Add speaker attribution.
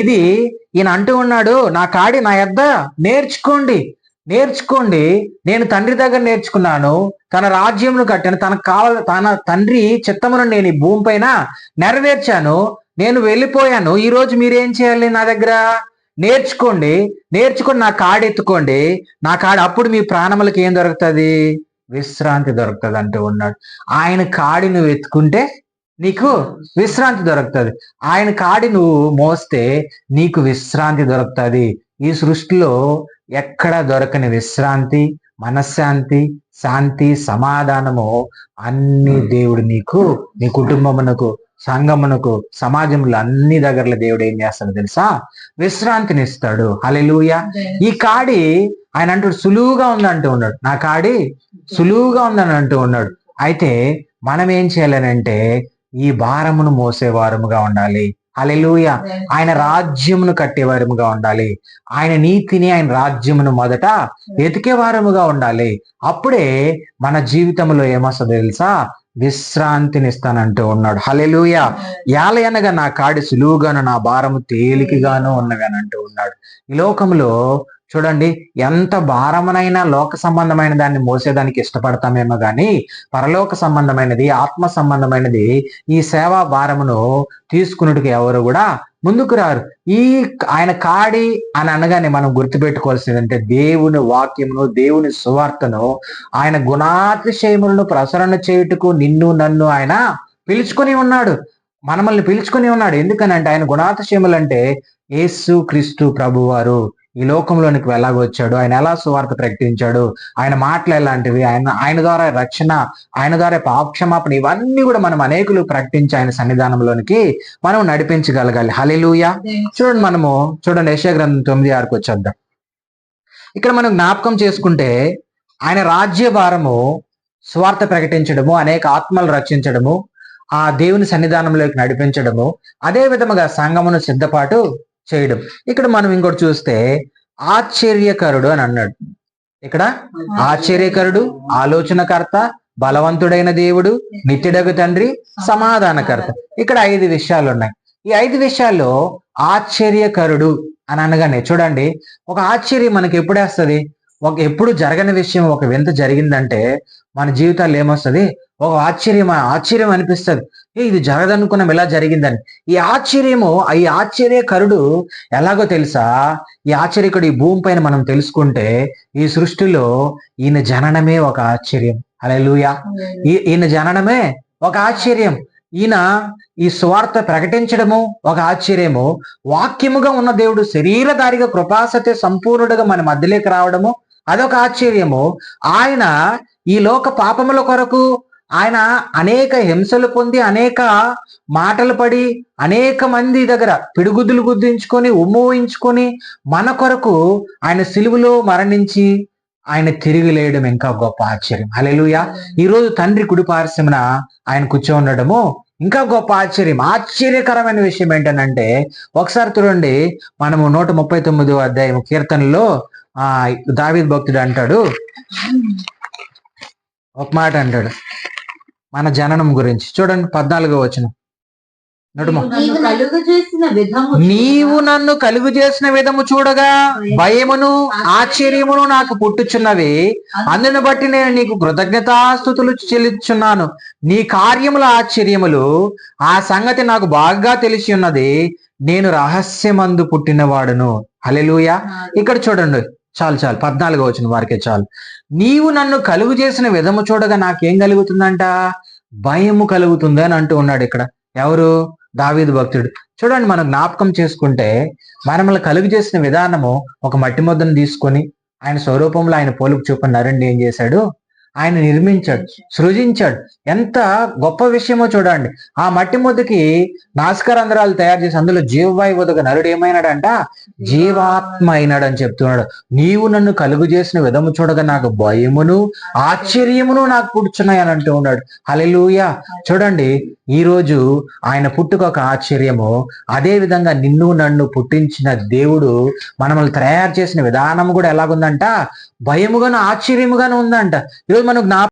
Speaker 1: ఇది ఈయన అంటూ ఉన్నాడు నా కాడి నా యొద్ద నేర్చుకోండి నేర్చుకోండి. నేను తండ్రి దగ్గర నేర్చుకున్నాను తన రాజ్యమును కట్టాను తనకు కావాల తన తండ్రి చిత్తమును నేను ఈ భూమి పైన నెరవేర్చాను నేను వెళ్ళిపోయాను. ఈ రోజు మీరేం చేయాలి నా దగ్గర? నేర్చుకోండి నేర్చుకొని నా కాడు ఎత్తుకోండి. నా కాడు అప్పుడు మీ ప్రాణములకు ఏం దొరుకుతుంది? విశ్రాంతి దొరుకుతుంది అంటూ ఉన్నాడు. ఆయన కాడి నువ్వు ఎత్తుకుంటే నీకు విశ్రాంతి దొరుకుతుంది. ఆయన కాడి నువ్వు మోస్తే నీకు విశ్రాంతి దొరుకుతుంది. ఈ సృష్టిలో ఎక్కడ దొరకని విశ్రాంతి మనశ్శాంతి శాంతి సమాధానము అన్ని దేవుడు నీకు నీ కుటుంబమునకు సంగమునకు సమాజంలో అన్ని దగ్గరలో దేవుడు ఏం చేస్తాడు తెలుసా? విశ్రాంతిని ఇస్తాడు హల్లెలూయా ఈ కాడి ఆయన అంటూ సులువుగా ఉంది అంటూ ఉన్నాడు. నా కాడి సులువుగా ఉందని అంటూ ఉన్నాడు. అయితే మనం ఏం చేయాలనంటే ఈ భారమును మోసేవారముగా ఉండాలి. హల్లెలూయా. ఆయన రాజ్యమును కట్టేవారముగా ఉండాలి. ఆయన నీతిని ఆయన రాజ్యమును మొదట వెతికేవారముగా ఉండాలి. అప్పుడే మన జీవితంలో ఏమొస్తుందో తెలుసా? విశ్రాంతిని ఇస్తానంటూ ఉన్నాడు హలెలుయ యాలయనగా నా కాడి సులువుగాను నా భారము తేలికగాను ఉన్నవి అని అంటూ ఉన్నాడు. ఈ లోకంలో చూడండి ఎంత భారమునైనా లోక సంబంధమైన దాన్ని మోసేదానికి ఇష్టపడతామేమో కానీ పరలోక సంబంధమైనది ఆత్మ సంబంధమైనది ఈ సేవా భారమును తీసుకున్నట్టుకు ఎవరు కూడా ముందుకు రారు. ఈ ఆయన కాడి అని అనగానే మనం గుర్తుపెట్టుకోవాల్సింది అంటే దేవుని వాక్యమును దేవుని సువార్తను ఆయన గుణాతిశయములను ప్రసరణ చేయుటకు నిన్ను నన్ను ఆయన పిలుచుకొని ఉన్నాడు. మనమల్ని పిలుచుకొని ఉన్నాడు. ఎందుకనంటే ఆయన గుణాతిశయములు అంటే యేసు క్రీస్తు ప్రభువారు. ఈ లోకంలోనికి వెళ్ళగొచ్చాడు ఆయన ఎలా సువార్త ప్రకటించాడు ఆయన మాటలు ఎలాంటివి ఆయన ఆయన ద్వారా రక్షణ ఆయన ద్వారా పాపక్షమాపణ ఇవన్నీ కూడా మనం అనేకులు ప్రకటించి ఆయన సన్నిధానంలోనికి మనం నడిపించగలగాలి. హలిలుయ చూడండి మనము చూడండి యశ గ్రంథం తొమ్మిది ఆరుకు వచ్చేద్దాం. ఇక్కడ మనం జ్ఞాపకం చేసుకుంటే ఆయన రాజ్య భారము స్వార్థ ప్రకటించడము అనేక ఆత్మలు రక్షించడము ఆ దేవుని సన్నిధానంలోకి నడిపించడము అదే విధముగా సంఘమును సిద్ధపాటు చేయడం. ఇక్కడ మనం ఇంకోటి చూస్తే ఆశ్చర్యకరుడు అని అన్నాడు. ఇక్కడ? ఆశ్చర్యకరుడు. ఆలోచనకర్త బలవంతుడైన దేవుడు నిత్యుడగు తండ్రి సమాధానకర్త. ఇక్కడ ఐదు విషయాలు ఉన్నాయి. ఈ ఐదు విషయాల్లో ఆశ్చర్యకరుడు అని అనగానే చూడండి ఒక ఆశ్చర్యం మనకి ఎప్పుడేస్తుంది ఒక ఎప్పుడు జరగని విషయం ఒక వింత జరిగిందంటే మన జీవితాల్లో ఏమొస్తుంది? ఒక ఆశ్చర్యం ఆశ్చర్యం అనిపిస్తుంది. ఏ ఇది జరగదనుకున్నాం ఇలా జరిగిందని. ఈ ఆశ్చర్యము ఈ ఆశ్చర్యకరుడు ఎలాగో తెలుసా? ఈ ఆశ్చర్యకుడు ఈ భూమి పైన మనం తెలుసుకుంటే ఈ సృష్టిలో ఈయన జననమే ఒక ఆశ్చర్యం. అలా ఈ- ఈయన జననమే ఒక ఆశ్చర్యం. ఈయన ఈ స్వార్థ ప్రకటించడము ఒక ఆశ్చర్యము. వాక్యముగా ఉన్న దేవుడు శరీరధారిగా కృపాసతే సంపూర్ణుడుగా మన మధ్యలోకి రావడము అదొక ఆశ్చర్యము. ఆయన ఈ లోక పాపముల కొరకు ఆయన అనేక హింసలు పొంది అనేక మాటలు పడి అనేక మంది దగ్గర పిడుగుద్దులు గుద్దించుకొని ఉమ్మూయించుకొని మన కొరకు ఆయన సిలువలో మరణించి ఆయన తిరిగి లేయడం ఇంకా గొప్ప ఆశ్చర్యం. హల్లెలూయా. ఈ రోజు తండ్రి కుడి పార్శ్వమున ఆయన కూర్చో ఉండడము ఇంకా గొప్ప ఆశ్చర్యం. ఆశ్చర్యకరమైన విషయం ఏంటనంటే ఒకసారి చూడండి మనము నూట ముప్పై తొమ్మిదో అధ్యాయం కీర్తనలో ఆ దావీద్ భక్తుడు అంటాడు. ఒక మాట అంటాడు. మన జననం గురించి. చూడండి పద్నాలుగో వచ్చిన నీవు నన్ను కలుగు చేసిన విధము చూడగా. భయమును ఆశ్చర్యమును నాకు పుట్టుచున్నవి. అందును బట్టి నేను నీకు కృతజ్ఞతాస్థుతులు చెల్లించున్నాను నీ కార్యముల ఆశ్చర్యములు ఆ సంగతి నాకు బాగా తెలిసి ఉన్నది. నేను రహస్యమందు పుట్టినవాడును. హల్లెలూయా. ఇక్కడ చూడండి. చాలు చాలు. పద్నాలుగో వచ్చిన వారికే చాలు. నీవు నన్ను కలుగు చేసిన విధము చూడగా నాకేం కలుగుతుందంట? భయము కలుగుతుంది అని అంటూ ఉన్నాడు ఇక్కడ. ఎవరు? దావీదు భక్తుడు. చూడండి మనం జ్ఞాపకం చేసుకుంటే మనల్ని కలుగు చేసిన విధానము ఒక మట్టి ముద్దను తీసుకొని ఆయన స్వరూపంలో ఆయన పోలుకు చూప నరుణ్ణి ఏం చేశాడు? ఆయన నిర్మించాడు సృజించాడు. ఎంత గొప్ప విషయమో చూడండి. ఆ మట్టి ముద్దకి నాస్కరంధ్రాలు తయారు చేసి అందులో జీవవాయు వదక నరుడు ఏమైనాడంట? జీవాత్మ అయినాడు అని చెప్తున్నాడు. నీవు నన్ను కలుగు చేసిన విధము చూడగా నాకు భయమును ఆశ్చర్యమును నాకు పుడుచున్నాయి అని అంటూ ఉన్నాడు. హల్లెలూయా! చూడండి ఈ రోజు ఆయన పుట్టుక ఒక ఆశ్చర్యము. అదే విధంగా నిన్ను నన్ను పుట్టించిన దేవుడు మనల్ని తయారు చేసిన విధానం కూడా ఎలాగుందంట? భయముగాను ఆశ్చర్యముగాను ఉందంట. ఈరోజు మనం జ్ఞాపకం